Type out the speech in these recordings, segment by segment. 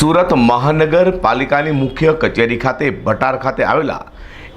સુરત મહાનગરપાલિકાની મુખ્ય કચેરી ખાતે ભટાર ખાતે આવેલા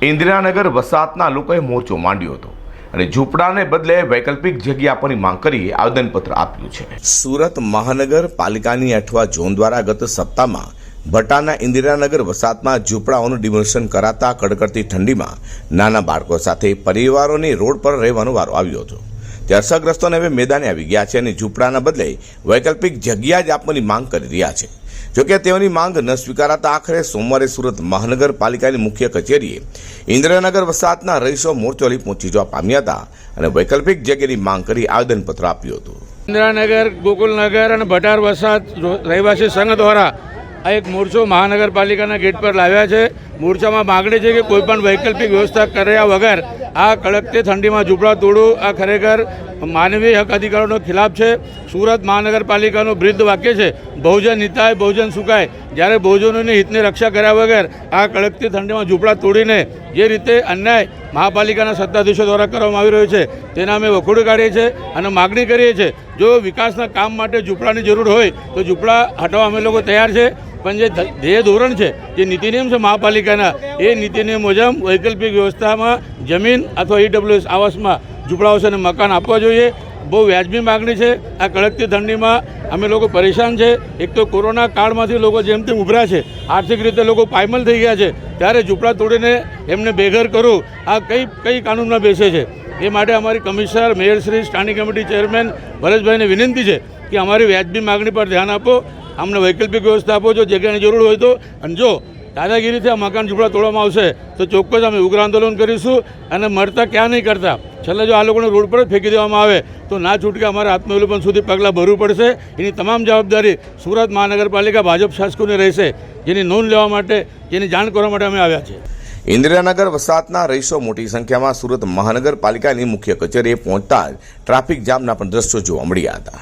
ઇન્દિરાનગર વસાહતના લોકોએ મોરચો માંડ્યો હતો અને ઝૂંપડાને બદલે વૈકલ્પિક જગ્યા આપવાની માંગ કરી આવેદનપત્ર આપ્યું છે. સુરત મહાનગરપાલિકાની અઠવા ઝોન દ્વારા ગત સપ્તાહમાં ભટારના ઇન્દિરાનગર વસાહતમાં ઝૂંપડાઓનું ડિમોલિશન કરાતા કડકડતી ઠંડીમાં નાના બાળકો સાથે પરિવારોની રોડ પર રહેવાનો વારો આવ્યો હતો. ત્યારે અસરગ્રસ્તોને હવે મેદાને આવી ગયા છે અને ઝૂંપડાના બદલે વૈકલ્પિક જગ્યા જ આપવાની માંગ કરી રહ્યા છે. જોકે તેઓની માંગ ન સ્વીકારાતા આખરે સોમવારે સુરત મહાનગરપાલિકાની મુખ્ય કચેરીએ ઇન્દ્રનગર વસાહતના રહીશો મોરચોલી પહોંચી જવા પામ્યા હતા અને વૈકલ્પિક જગ્યાની માંગ કરી આવેદનપત્ર આપ્યું હતું. ઇન્દિરાનગર, ગોકુલનગર અને ભટાર વસાહત રહેવાસી સંઘ દ્વારા આ એક મોરચો મહાનગરપાલિકાના ગેટ પર લાવ્યા છે. મોરચામાં માગણી છે કે કોઈપણ વૈકલ્પિક વ્યવસ્થા કર્યા વગર આ કડકતી ઠંડીમાં ઝૂંપડા તોડવું આ ખરેખર માનવીય હક અધિકારોનો ખિલાફ છે. સુરત મહાનગરપાલિકાનું વૃદ્ધ વાક્ય છે બહુજન હિતાય બહુજન સુકાય. જ્યારે બહુજનોની હિતની રક્ષા કર્યા વગર આ કડકતી ઠંડીમાં ઝૂંપડા તોડીને જે રીતે અન્યાય મહાપાલિકાના સત્તાધીશો દ્વારા કરવામાં આવી રહ્યો છે, તેના અમે વખોડી કાઢીએ છીએ અને માગણી કરીએ છીએ. જો વિકાસના કામ માટે ઝૂંપડાની જરૂર હોય, તો ઝૂંપડા હટાવવા અમે લોકો તૈયાર છે. પણ જે ધ્યેય ધોરણ છે, જે નીતિ નિયમ છે મહાપાલિકાના, એ નીતિ નિયમ મુજબ વૈકલ્પિક વ્યવસ્થામાં જમીન અથવા ઈડબ્લ્યુએસ આવાસમાં ઝૂંપડાઓ છે અને મકાન આપવા જોઈએ. બહુ વ્યાજબી માગણી છે. આ કડકતી ઠંડીમાં અમે લોકો પરેશાન છે. એક તો કોરોના કાળમાંથી લોકો જેમ તેમ ઉભરા છે. આર્થિક રીતે લોકો પાયમલ થઈ ગયા છે. ત્યારે ઝૂંપડા તોડીને એમને બેઘર કરવું આ કઈ કઈ કાનૂનમાં બેસે છે? એ માટે અમારી કમિશનર મેયરશ્રી સ્ટાન્ડિંગ કમિટી ચેરમેન ભરતભાઈને વિનંતી છે કે અમારી વ્યાજબી માગણી પર ધ્યાન આપો. અમને વૈકલ્પિક વ્યવસ્થા આપો છો જગ્યાની જરૂર હોય તો. અને જો દાદાગીરીથી આ મકાન ઝૂંપડા તોડવામાં આવશે, તો ચોક્કસ અમે ઉગ્ર આંદોલન કરીશું અને મળતા ક્યાં નહીં કરતા. છેલ્લે જો આ લોકોને રોડ પર જ ફેંકી દેવામાં આવે, તો ના છૂટકે અમારે આત્મવિલોપન સુધી પગલાં ભરવું પડશે. એની તમામ જવાબદારી સુરત મહાનગરપાલિકા ભાજપ શાસકોની રહેશે, જેની નોંધ લેવા માટે, જેની જાણ કરવા માટે અમે આવ્યા છીએ. ઇન્દિરાનગર વસાહતના રહીશો મોટી સંખ્યામાં સુરત મહાનગરપાલિકાની મુખ્ય કચેરીએ પહોંચતા જ ટ્રાફિક જામના પણ દ્રશ્યો જોવા મળ્યા હતા.